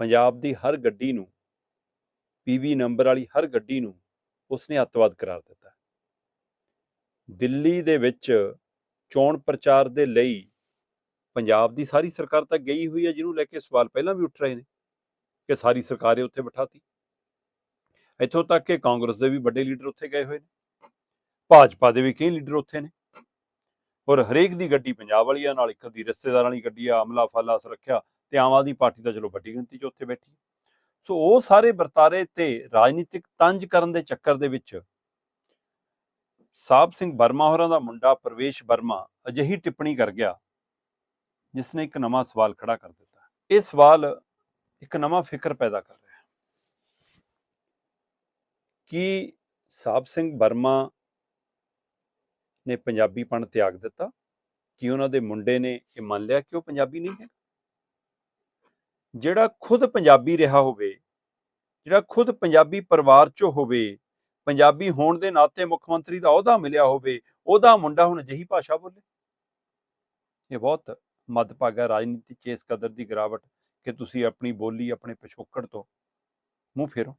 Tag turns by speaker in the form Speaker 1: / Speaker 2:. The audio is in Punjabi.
Speaker 1: ਪੰਜਾਬ ਦੀ ਹਰ ਗੱਡੀ ਨੂੰ ਪੀਵੀ ਨੰਬਰ ਵਾਲੀ ਹਰ ਗੱਡੀ ਨੂੰ ਉਸਨੇ ਅੱਤਵਾਦ ਕਰਾਰ ਦਿੱਤਾ। ਦਿੱਲੀ ਦੇ ਵਿੱਚ ਚੋਣ ਪ੍ਰਚਾਰ ਦੇ ਲਈ ਪੰਜਾਬ ਦੀ ਸਾਰੀ ਸਰਕਾਰ ਤਾਂ ਗਈ ਹੋਈ ਹੈ, ਜਿਹਨੂੰ ਲੈ ਕੇ ਸਵਾਲ ਪਹਿਲਾਂ ਵੀ ਉੱਠ ਰਹੇ ਨੇ ਕਿ ਸਾਰੀ ਸਰਕਾਰ ਉੱਥੇ ਬਿਠਾਤੀ। ਇੱਥੋਂ ਤੱਕ ਕਿ ਕਾਂਗਰਸ ਦੇ ਵੀ ਵੱਡੇ ਲੀਡਰ ਉੱਥੇ ਗਏ ਹੋਏ ਨੇ, ਭਾਜਪਾ ਦੇ ਵੀ ਕਈ ਲੀਡਰ ਉੱਥੇ ਨੇ ਔਰ ਹਰੇਕ ਦੀ ਗੱਡੀ ਪੰਜਾਬ ਵਾਲੀ ਆ ਨਾਲ, ਇੱਕ ਦੀ ਰਿਸ਼ਤੇਦਾਰਾਂ ਵਾਲੀ ਗੱਡੀ ਆ ਅਮਲਾ ਫਾਲਾ ਸੁਰੱਖਿਆ ਤੇ ਆਮ ਆਦਮੀ ਪਾਰਟੀ ਤਾਂ ਚਲੋ ਵੱਡੀ ਗਿਣਤੀ 'ਚ ਉੱਥੇ ਬੈਠੀ। ਸੋ ਉਹ ਸਾਰੇ ਵਰਤਾਰੇ ਤੇ ਰਾਜਨੀਤਿਕ ਤੰਜ ਕਰਨ ਦੇ ਚੱਕਰ ਦੇ ਵਿੱਚ ਸਾਹਿਬ ਸਿੰਘ ਬਰਮਾ ਹੋਰਾਂ ਦਾ ਮੁੰਡਾ ਪ੍ਰਵੇਸ਼ ਵਰਮਾ ਅਜਿਹੀ ਟਿੱਪਣੀ ਕਰ ਗਿਆ, ਜਿਸ ਨੇ ਇੱਕ ਨਵਾਂ ਸਵਾਲ ਖੜਾ ਕਰ ਦਿੱਤਾ। ਇਹ ਸਵਾਲ ਇੱਕ ਨਵਾਂ ਫਿਕਰ ਪੈਦਾ ਕਰ ਰਿਹਾ ਹੈ। ਕਿ ਸਾਹਿਬ ਸਿੰਘ ਬਰਮਾ ਨੇ ਪੰਜਾਬੀਪਣ ਤਿਆਗ ਦਿੱਤਾ? ਕਿ ਉਹਨਾਂ ਦੇ ਮੁੰਡੇ ਨੇ ਇਹ ਮੰਨ ਲਿਆ ਕਿ ਉਹ ਪੰਜਾਬੀ ਨਹੀਂ ਹੈ ਜਿਹੜਾ ਖੁਦ ਪੰਜਾਬੀ ਰਿਹਾ ਹੋਵੇ, ਜਿਹੜਾ ਖੁਦ ਪੰਜਾਬੀ ਪਰਿਵਾਰ ਚੋਂ ਹੋਵੇ, ਪੰਜਾਬੀ ਹੋਣ ਦੇ ਨਾਤੇ ਮੁੱਖ ਮੰਤਰੀ ਦਾ ਅਹੁਦਾ ਮਿਲਿਆ ਹੋਵੇ, ਉਹਦਾ ਮੁੰਡਾ ਹੁਣ ਅਜਿਹੀ ਭਾਸ਼ਾ ਬੋਲੇ। ਇਹ ਬਹੁਤ ਮੱਦਭਾਗਾ ਰਾਜਨੀਤੀ ਚ ਇਸ ਕਦਰ ਦੀ ਗਿਰਾਵਟ ਕਿ ਤੁਸੀਂ ਆਪਣੀ ਬੋਲੀ ਆਪਣੇ ਪਿਛੋਕੜ ਤੋਂ ਮੂੰਹ ਫੇਰੋ।